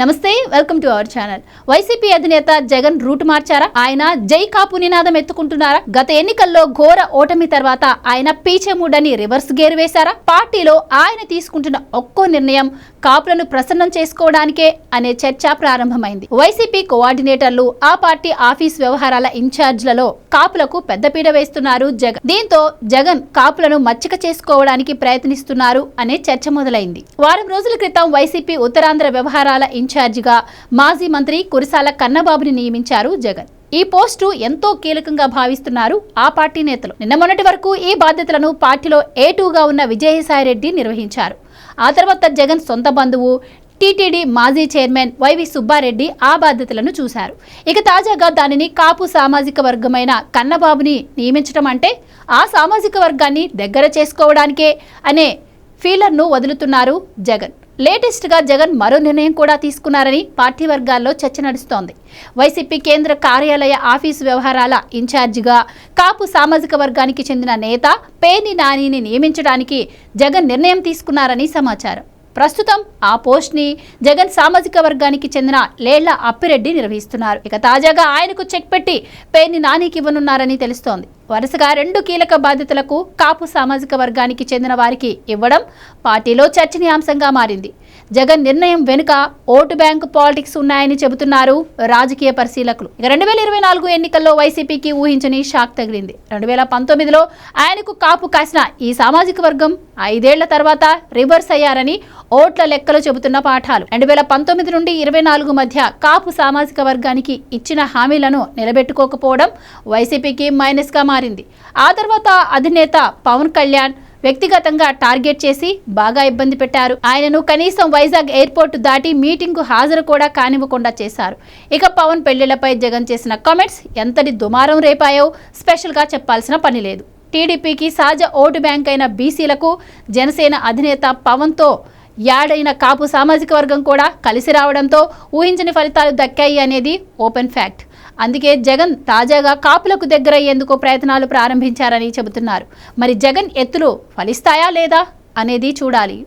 నమస్తే welcome to our channel. YCP అధినేత Jagan route మార్చారా? ఆయన జై కాపు నినాదం ఎత్తుకుంటున్నారా? గత ఎన్నికల్లో ఘోర ఓటమి తర్వాత ఆయన పీచెమూడని రివర్స్ గేర్ వేశారా? పార్టీలో ఆయన తీసుకుంటున్న ఒక్కో నిర్ణయం కాపులను ప్రసన్నం చేసుకోవడానికే అనే చర్చ ప్రారంభమైంది. వైసీపీ కోఆర్డినేటర్లు ఆ పార్టీ ఆఫీస్ వ్యవహారాల ఇన్ఛార్జ్లలో కాపులకు పెద్దపీట వేస్తున్నారు జగన్. దీంతో జగన్ కాపులను మచ్చిక చేసుకోవడానికి ప్రయత్నిస్తున్నారు అనే చర్చ మొదలైంది. వారం రోజుల క్రితం వైసీపీ ఉత్తరాంధ్ర వ్యవహారాల ఇన్ఛార్జిగా మాజీ మంత్రి కురిసాల కన్నబాబుని నియమించారు జగన్. ఈ పోస్టు ఎంతో కీలకంగా భావిస్తున్నారు ఆ పార్టీ నేతలు. నిన్న మొన్నటి వరకు ఈ బాధ్యతలను పార్టీలో ఏటూగా ఉన్న విజయసాయిరెడ్డి నిర్వహించారు. ఆ తర్వాత జగన్ సొంత బంధువు టీటీడీ మాజీ చైర్మన్ వైవి సుబ్బారెడ్డి ఆ బాధ్యతలను చూశారు. ఇక తాజాగా దానిని కాపు సామాజిక వర్గమైన కన్నబాబుని నియమించడం అంటే ఆ సామాజిక వర్గాన్ని దగ్గర చేసుకోవడానికే అనే ఫీలర్ను వదులుతున్నారు జగన్. లేటెస్ట్గా జగన్ మరో నిర్ణయం కూడా తీసుకున్నారని పార్టీ వర్గాల్లో చర్చ నడుస్తోంది. వైసీపీ కేంద్ర కార్యాలయ ఆఫీసు వ్యవహారాల ఇన్ఛార్జిగా కాపు సామాజిక వర్గానికి చెందిన నేత పేని నానిని నియమించడానికి జగన్ నిర్ణయం తీసుకున్నారని సమాచారం. ప్రస్తుతం ఆ పోస్ట్ని జగన్ సామాజిక వర్గానికి చెందిన లేళ్ళ అప్పిరెడ్డి నిర్వహిస్తున్నారు. ఇక తాజాగా ఆయనకు చెక్ పెట్టి పేర్ని నానికి ఇవ్వనున్నారని తెలుస్తోంది. వరుసగా రెండు కీలక బాధ్యతలకు కాపు సామాజిక వర్గానికి చెందిన వారికి ఇవ్వడం పార్టీలో చర్చనీయాంశంగా మారింది. జగన్ నిర్ణయం వెనుక ఓటు బ్యాంకు పాలిటిక్స్ ఉన్నాయని చెబుతున్నారు రాజకీయ పరిశీలకులు. ఇక రెండు వేల ఇరవై నాలుగు ఎన్నికల్లో వైసీపీకి ఊహించని షాక్ తగిలింది. రెండు వేల పంతొమ్మిదిలో ఆయనకు కాపు కాసిన ఈ సామాజిక వర్గం ఐదేళ్ళ తర్వాత రివర్స్ అయ్యారని ఓట్ల లెక్కలు చెబుతున్న పాఠాలు. రెండు వేల పంతొమ్మిది నుండి ఇరవై నాలుగు మధ్య కాపు సామాజిక వర్గానికి ఇచ్చిన హామీలను నిలబెట్టుకోకపోవడం వైసీపీకి మైనస్గా మారింది. ఆ తర్వాత అధినేత పవన్ కళ్యాణ్ వ్యక్తిగతంగా టార్గెట్ చేసి బాగా ఇబ్బంది పెట్టారు. ఆయనను కనీసం వైజాగ్ ఎయిర్పోర్ట్ దాటి మీటింగ్కు హాజరు కూడా కానివ్వకుండా చేశారు. ఇక పవన్ పెళ్ళిళ్ళపై జగన్ చేసిన కామెంట్స్ ఎంతటి దుమారం రేపాయో స్పెషల్గా చెప్పాల్సిన పని లేదు. టీడీపీకి సహజ ఓటు బ్యాంక్ అయిన బీసీలకు జనసేన అధినేత పవన్తో యాడైన కాపు సామాజిక వర్గం కూడా కలిసి రావడంతో ఊహించని ఫలితాలు దక్కాయి అనేది ఓపెన్ ఫ్యాక్ట్. అందుకే జగన్ తాజాగా కాపులకు దగ్గరయ్యేందుకు ప్రయత్నాలు ప్రారంభించారని చెబుతున్నారు. మరి జగన్ ఎత్తులు ఫలిస్తాయా లేదా అనేది చూడాలి.